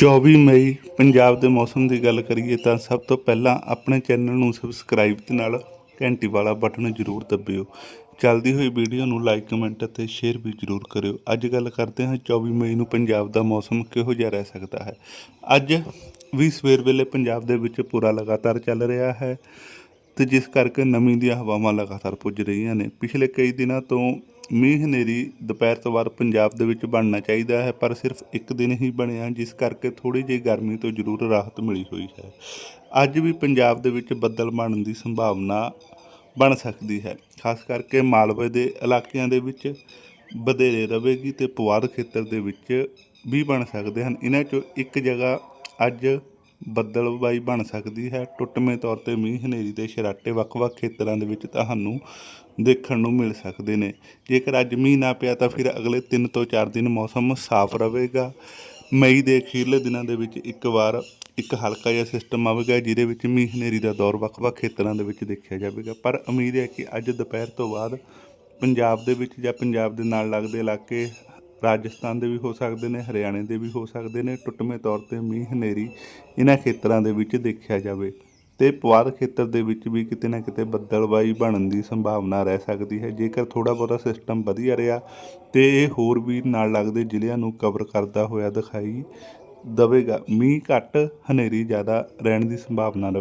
24 ਮਈ ਪੰਜਾਬ ਦੇ ਮੌਸਮ ਦੀ ਗੱਲ ਕਰੀਏ ਤਾਂ ਸਭ ਤੋਂ ਪਹਿਲਾਂ ਆਪਣੇ ਚੈਨਲ ਨੂੰ ਸਬਸਕ੍ਰਾਈਬ ਤੇ ਨਾਲ ਘੰਟੀ ਵਾਲਾ ਬਟਨ ਜ਼ਰੂਰ ਦਬਿਓ। ਚੱਲਦੀ ਹੋਈ ਵੀਡੀਓ ਨੂੰ ਲਾਈਕ ਕਮੈਂਟ ਅਤੇ ਸ਼ੇਅਰ ਵੀ ਜ਼ਰੂਰ ਕਰਿਓ। ਅੱਜ ਗੱਲ ਕਰਦੇ ਹਾਂ 24 ਮਈ ਨੂੰ ਪੰਜਾਬ ਦਾ ਮੌਸਮ ਕਿਹੋ ਜਿਹਾ ਰਹਿ ਸਕਦਾ ਹੈ। ਅੱਜ ਵੀ ਸਵੇਰ ਵੇਲੇ ਪੰਜਾਬ ਦੇ ਵਿੱਚ ਪੂਰਾ ਲਗਾਤਾਰ ਚੱਲ ਰਿਹਾ ਹੈ ਤੇ ਜਿਸ ਕਰਕੇ ਨਮੀ ਦੀਆਂ ਹਵਾਵਾਂ ਲਗਾਤਾਰ ਪੁੱਜ ਰਹੀਆਂ ਨੇ। ਪਿਛਲੇ ਕਈ ਦਿਨਾਂ ਤੋਂ ਮੀਂਹ ਹਨੇਰੀ ਦੁਪਹਿਰ ਤੋਂ ਬਾਅਦ ਪੰਜਾਬ ਦੇ ਵਿੱਚ ਬਣਨਾ ਚਾਹੀਦਾ ਹੈ, ਪਰ ਸਿਰਫ ਇੱਕ ਦਿਨ ਹੀ ਬਣਿਆ, ਜਿਸ ਕਰਕੇ ਥੋੜੀ ਜਿਹੀ ਗਰਮੀ ਤੋਂ ਜ਼ਰੂਰ ਰਾਹਤ ਮਿਲੀ ਹੋਈ ਹੈ। ਅੱਜ ਵੀ ਪੰਜਾਬ ਦੇ ਵਿੱਚ ਬੱਦਲ ਬਣਨ ਦੀ ਸੰਭਾਵਨਾ ਬਣ ਸਕਦੀ ਹੈ, ਖਾਸ ਕਰਕੇ ਮਾਲਵੇ ਦੇ ਇਲਾਕਿਆਂ ਦੇ ਵਿੱਚ ਵਧੇਰੇ ਰਹੇਗੀ ਤੇ ਪੁਆਧ ਖੇਤਰ ਦੇ ਵਿੱਚ ਵੀ ਬਣ ਸਕਦੇ ਹਨ। ਇਹਨਾਂ ਚੋਂ ਇੱਕ ਜਗ੍ਹਾ ਅੱਜ ਬੱਦਲਬਾਈ ਬਣ ਸਕਦੀ ਹੈ। ਟੁੱਟਵੇਂ ਤੌਰ ਤੇ ਮੀਂਹ, ਹਨੇਰੀ ਤੇ ਸ਼ਰਾਟੇ ਵੱਖ-ਵੱਖ ਖੇਤਰਾਂ ਦੇ ਵਿੱਚ ਤੁਹਾਨੂੰ ਦੇਖਣ ਨੂੰ ਮਿਲ ਸਕਦੇ ਨੇ। ਜੇਕਰ ਅੱਜ ਮੀਂਹ ਨਾ ਪਿਆ ਤਾਂ ਫਿਰ ਅਗਲੇ 3 ਤੋਂ 4 ਦਿਨ ਮੌਸਮ ਸਾਫ਼ ਰਹੇਗਾ। ਮਈ ਦੇ ਅਖੀਰਲੇ ਦਿਨਾਂ ਦੇ ਵਿੱਚ ਇੱਕ ਵਾਰ ਇੱਕ ਹਲਕਾ ਜਿਹਾ ਸਿਸਟਮ ਆਵੇਗਾ, ਜਿਹਦੇ ਵਿੱਚ ਮੀਂਹ, ਹਨੇਰੀ ਦਾ ਦੌਰ ਵੱਖ-ਵੱਖ ਖੇਤਰਾਂ ਦੇ ਵਿੱਚ ਦੇਖਿਆ ਜਾਵੇਗਾ। ਪਰ ਉਮੀਦ ਹੈ ਕਿ ਅੱਜ ਦੁਪਹਿਰ ਤੋਂ ਬਾਅਦ ਪੰਜਾਬ ਦੇ ਵਿੱਚ ਜਾਂ ਪੰਜਾਬ ਦੇ ਨਾਲ ਲੱਗਦੇ ਇਲਾਕੇ ਰਾਜਸਥਾਨ ਦੇ ਵੀ ਹੋ ਸਕਦੇ ਨੇ, ਹਰਿਆਣੇ ਦੇ ਵੀ ਹੋ ਸਕਦੇ ਨੇ, ਟੁੱਟਵੇਂ ਤੌਰ ਤੇ ਮੀਂਹ ਹਨੇਰੀ ਇਹਨਾਂ ਖੇਤਰਾਂ ਦੇ ਵਿੱਚ ਦੇਖਿਆ ਜਾਵੇ ਤੇ ਪੁਆਧ ਖੇਤਰ ਦੇ ਵਿੱਚ ਵੀ ਕਿਤੇ ਨਾ ਕਿਤੇ ਬੱਦਲਬਾਈ ਬਣਨ ਦੀ ਸੰਭਾਵਨਾ ਰਹਿ ਸਕਦੀ ਹੈ। ਜੇਕਰ ਥੋੜਾ ਬਹੁਤਾ ਸਿਸਟਮ ਵਧੀਆ ਰਿਹਾ ਤੇ ਇਹ ਹੋਰ ਵੀ ਨਾਲ ਲੱਗਦੇ ਜ਼ਿਲ੍ਹਿਆਂ ਨੂੰ ਕਵਰ ਕਰਦਾ ਹੋਇਆ ਦਿਖਾਈ ਦਵੇਗਾ। ਮੀਂਹ ਘੱਟ, ਹਨੇਰੀ ਜ਼ਿਆਦਾ ਰਹਿਣ ਦੀ ਸੰਭਾਵਨਾ ਰਹੇ